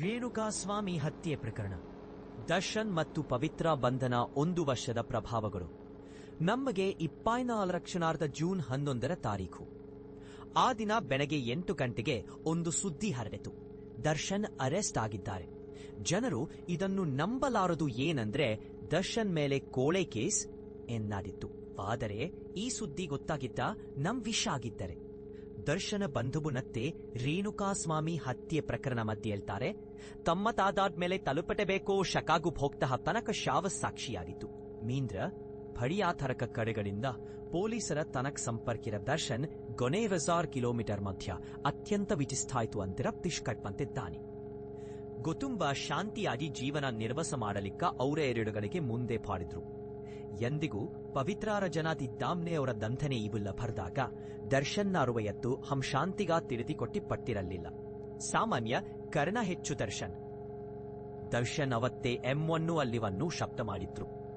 ರೇಣುಕಾಸ್ವಾಮಿ ಹತ್ಯೆ ಪ್ರಕರಣ. ದರ್ಶನ್ ಮತ್ತು ಪವಿತ್ರ ಬಂಧನ ಒಂದು ವರ್ಷದ ಪ್ರಭಾವಗಳು. ನಮಗೆ ಇಪ್ಪೈನಾಲ್ ರಕ್ಷಣಾರ್ಧ ಜೂನ್ ಹನ್ನೊಂದರ ತಾರೀಖು. ಆ ದಿನ ಬೆಳಗ್ಗೆ ಎಂಟು ಗಂಟೆಗೆ ಒಂದು ಸುದ್ದಿ ಹರಡಿತು. ದರ್ಶನ್ ಅರೆಸ್ಟ್ ಆಗಿದ್ದಾರೆ. ಜನರು ಇದನ್ನು ನಂಬಲಾರದು ಏನಂದ್ರೆ ದರ್ಶನ್ ಮೇಲೆ ಕೋಳೆ ಕೇಸ್ ಎನ್ನಾಡಿತ್ತು ಆದರೆ ಈ ಸುದ್ದಿ ಗೊತ್ತಾಗಿದ್ದ ನಮ್ ವಿಷ ಆಗಿದ್ದರೆ. ದರ್ಶನ ಬಂಧುಬುನತ್ತೆ ರೇಣುಕಾಸ್ವಾಮಿ ಹತ್ಯೆ ಪ್ರಕರಣ ಮಧ್ಯೆ ಹೇಳ್ತಾರೆ, ತಮ್ಮ ತಾದಾದ್ಮೇಲೆ ತಲುಪಟಬೇಕೋ ಶಕಾಗು ಭೋಕ್ತ ತನಕ ಶಾವ ಸಾಕ್ಷಿಯಾಗಿತ್ತು. ಮೀಂದ್ರ ಭಡಿಯಾಥರಕ ಕಡೆಗಳಿಂದ ಪೊಲೀಸರ ತನಕ್ ಸಂಪರ್ಕಿರ ದರ್ಶನ್ ಗೊನೆ ಕಿಲೋಮೀಟರ್ ಮಧ್ಯ ಅತ್ಯಂತ ವಿಚಿಸ್ತಾಯಿತು ಅಂತಿರ ಪಿಷ್ಕಟ್ಪಂತಿದ್ದಾನೆ ಗೊತುಂಬ ಶಾಂತಿಯಾಗಿ ಜೀವನ ನಿರ್ವಸ ಮಾಡಲಿಕ್ಕ ಅವರ ಎರಡುಗಳಿಗೆ ಮುಂದೆ ಪಾಡಿದ್ರು. ಎಂದಿಗೂ ಪವಿತ್ರಾರ ಜನಾದಿದ್ದಾಮ್ನೆ ಅವರ ದಂಧನೆ ಇವುಲ್ಲ ಭರ್ದಾಗ ದರ್ಶನ್ನ ಎತ್ತು ಹಂ ಶಾಂತಿಗ ತಿರುತಿ ಕೊಟ್ಟಿ ಪಟ್ಟಿರಲಿಲ್ಲ ಸಾಮಾನ್ಯ ಕರ್ಣ ಹೆಚ್ಚು ದರ್ಶನ್. ದರ್ಶನ್ ಅವತ್ತೇ ಎಂ ಒನ್ನು ಅಲ್ಲಿವನ್ನು ಶಬ್ದ ಮಾಡಿದ್ರು.